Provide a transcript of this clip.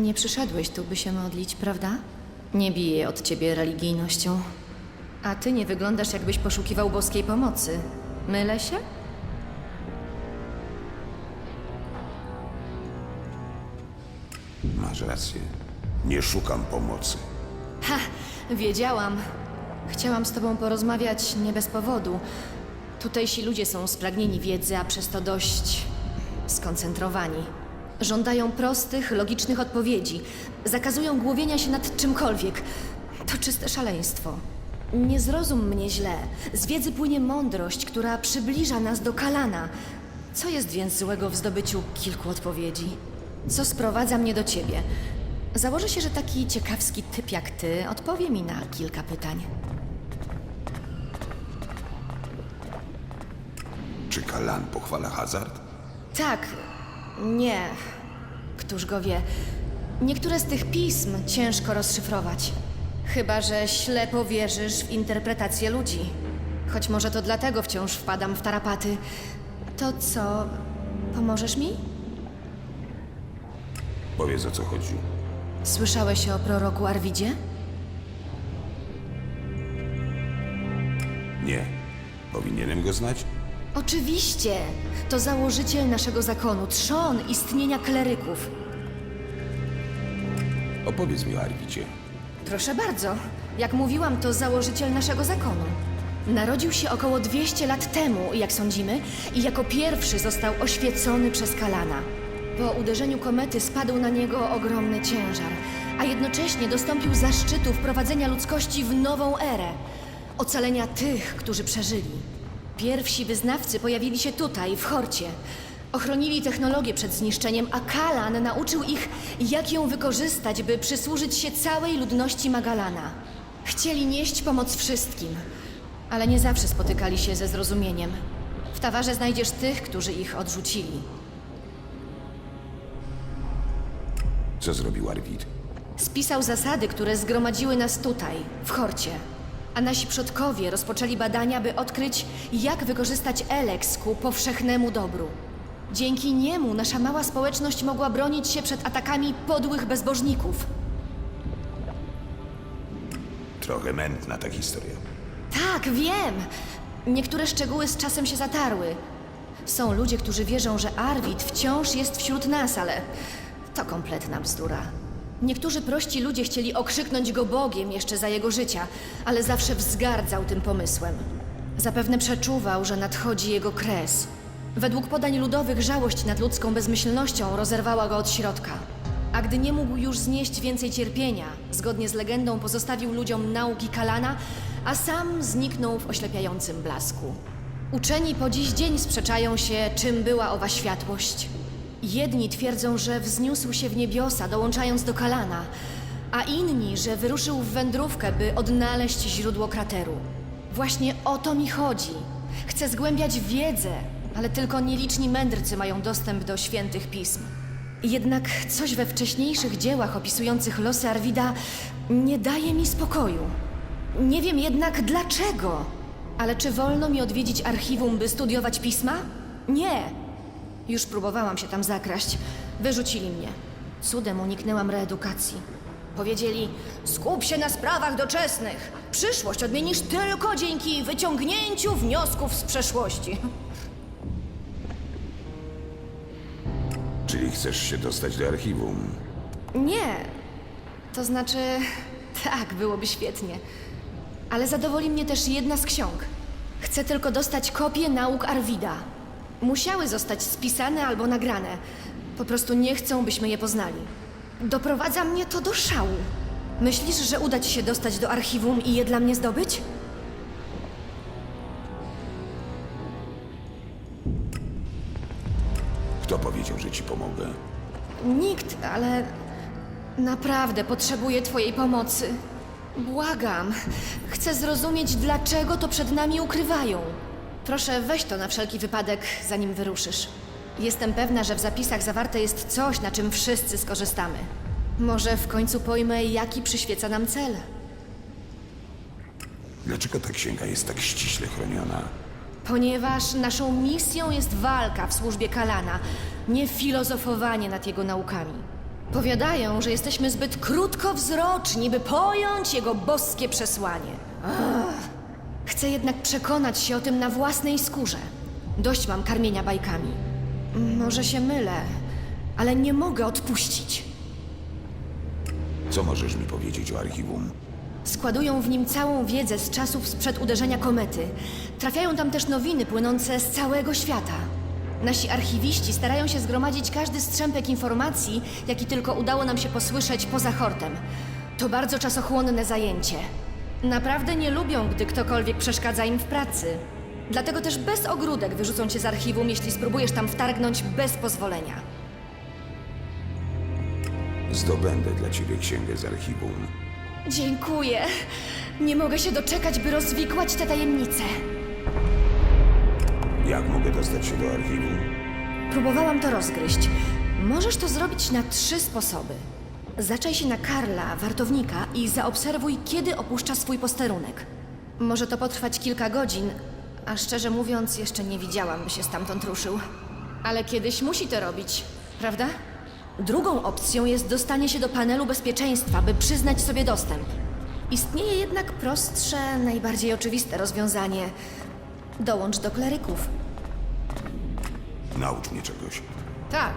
Nie przyszedłeś tu, by się modlić, prawda? Nie bije od ciebie religijnością. A ty nie wyglądasz, jakbyś poszukiwał boskiej pomocy. Mylę się? Masz rację. Nie szukam pomocy. Ha! Wiedziałam. Chciałam z tobą porozmawiać nie bez powodu. Tutejsi ludzie są spragnieni wiedzy, a przez to dość skoncentrowani. Żądają prostych, logicznych odpowiedzi. Zakazują głowienia się nad czymkolwiek. To czyste szaleństwo. Nie zrozum mnie źle. Z wiedzy płynie mądrość, która przybliża nas do Kalana. Co jest więc złego w zdobyciu kilku odpowiedzi? Co sprowadza mnie do ciebie? Założę się, że taki ciekawski typ jak ty odpowie mi na kilka pytań. Czy Kalan pochwala hazard? Tak, nie. Któż go wie? Niektóre z tych pism ciężko rozszyfrować. Chyba, że ślepo wierzysz w interpretację ludzi. Choć może to dlatego wciąż wpadam w tarapaty. To co? Pomożesz mi? Powiedz o co chodzi. Słyszałeś o proroku Arwidzie? Nie. Powinienem go znać? Oczywiście! To założyciel naszego zakonu, trzon istnienia kleryków. Opowiedz mi o Arwicie. Proszę bardzo. Jak mówiłam, to założyciel naszego zakonu. Narodził się około 200 lat temu, jak sądzimy, i jako pierwszy został oświecony przez Kalana. Po uderzeniu komety spadł na niego ogromny ciężar, a jednocześnie dostąpił zaszczytu wprowadzenia ludzkości w nową erę ocalenia tych, którzy przeżyli. Pierwsi wyznawcy pojawili się tutaj, w Horcie. Ochronili technologię przed zniszczeniem, a Kalan nauczył ich, jak ją wykorzystać, by przysłużyć się całej ludności Magalana. Chcieli nieść pomoc wszystkim, ale nie zawsze spotykali się ze zrozumieniem. W Tawarze znajdziesz tych, którzy ich odrzucili. Co zrobił Arwid? Spisał zasady, które zgromadziły nas tutaj, w Horcie. A nasi przodkowie rozpoczęli badania, by odkryć, jak wykorzystać Elex ku powszechnemu dobru. Dzięki niemu nasza mała społeczność mogła bronić się przed atakami podłych bezbożników. Trochę mętna ta historia. Tak, wiem! Niektóre szczegóły z czasem się zatarły. Są ludzie, którzy wierzą, że Arwid wciąż jest wśród nas, ale to kompletna bzdura. Niektórzy prości ludzie chcieli okrzyknąć go Bogiem jeszcze za jego życia, ale zawsze wzgardzał tym pomysłem. Zapewne przeczuwał, że nadchodzi jego kres. Według podań ludowych żałość nad ludzką bezmyślnością rozerwała go od środka. A gdy nie mógł już znieść więcej cierpienia, zgodnie z legendą pozostawił ludziom nauki Kalana, a sam zniknął w oślepiającym blasku. Uczeni po dziś dzień sprzeczają się, czym była owa światłość. Jedni twierdzą, że wzniósł się w niebiosa, dołączając do Kalana, a inni, że wyruszył w wędrówkę, by odnaleźć źródło krateru. Właśnie o to mi chodzi. Chcę zgłębiać wiedzę, ale tylko nieliczni mędrcy mają dostęp do świętych pism. Jednak coś we wcześniejszych dziełach opisujących losy Arwida nie daje mi spokoju. Nie wiem jednak dlaczego. Ale czy wolno mi odwiedzić archiwum, by studiować pisma? Nie. Już próbowałam się tam zakraść. Wyrzucili mnie. Cudem uniknęłam reedukacji. Powiedzieli: skup się na sprawach doczesnych. Przyszłość odmienisz tylko dzięki wyciągnięciu wniosków z przeszłości. Czyli chcesz się dostać do archiwum? Nie. To znaczy, tak, byłoby świetnie. Ale zadowoli mnie też jedna z ksiąg. Chcę tylko dostać kopię nauk Arwida. Musiały zostać spisane albo nagrane. Po prostu nie chcą, byśmy je poznali. Doprowadza mnie to do szału. Myślisz, że uda ci się dostać do archiwum i je dla mnie zdobyć? Kto powiedział, że ci pomogę? Nikt, ale naprawdę potrzebuję Twojej pomocy. Błagam. Chcę zrozumieć, dlaczego to przed nami ukrywają. Proszę, weź to na wszelki wypadek, zanim wyruszysz. Jestem pewna, że w zapisach zawarte jest coś, na czym wszyscy skorzystamy. Może w końcu pojmę, jaki przyświeca nam cel. Dlaczego ta księga jest tak ściśle chroniona? Ponieważ naszą misją jest walka w służbie Kalana, nie filozofowanie nad jego naukami. Powiadają, że jesteśmy zbyt krótkowzroczni, by pojąć jego boskie przesłanie. Ach. Chcę jednak przekonać się o tym na własnej skórze. Dość mam karmienia bajkami. Może się mylę, ale nie mogę odpuścić. Co możesz mi powiedzieć o archiwum? Składują w nim całą wiedzę z czasów sprzed uderzenia komety. Trafiają tam też nowiny płynące z całego świata. Nasi archiwiści starają się zgromadzić każdy strzępek informacji, jaki tylko udało nam się posłyszeć poza hortem. To bardzo czasochłonne zajęcie. Naprawdę nie lubią, gdy ktokolwiek przeszkadza im w pracy. Dlatego też bez ogródek wyrzucą cię z archiwum, jeśli spróbujesz tam wtargnąć bez pozwolenia. Zdobędę dla ciebie księgę z archiwum. Dziękuję. Nie mogę się doczekać, by rozwikłać tę tajemnicę. Jak mogę dostać się do archiwum? Próbowałam to rozgryźć. Możesz to zrobić na trzy sposoby. Zaczaj się na Karla, wartownika, i zaobserwuj, kiedy opuszcza swój posterunek. Może to potrwać kilka godzin, a szczerze mówiąc, jeszcze nie widziałam, by się stamtąd ruszył. Ale kiedyś musi to robić, prawda? Drugą opcją jest dostanie się do panelu bezpieczeństwa, by przyznać sobie dostęp. Istnieje jednak prostsze, najbardziej oczywiste rozwiązanie. Dołącz do kleryków. Naucz mnie czegoś. Tak,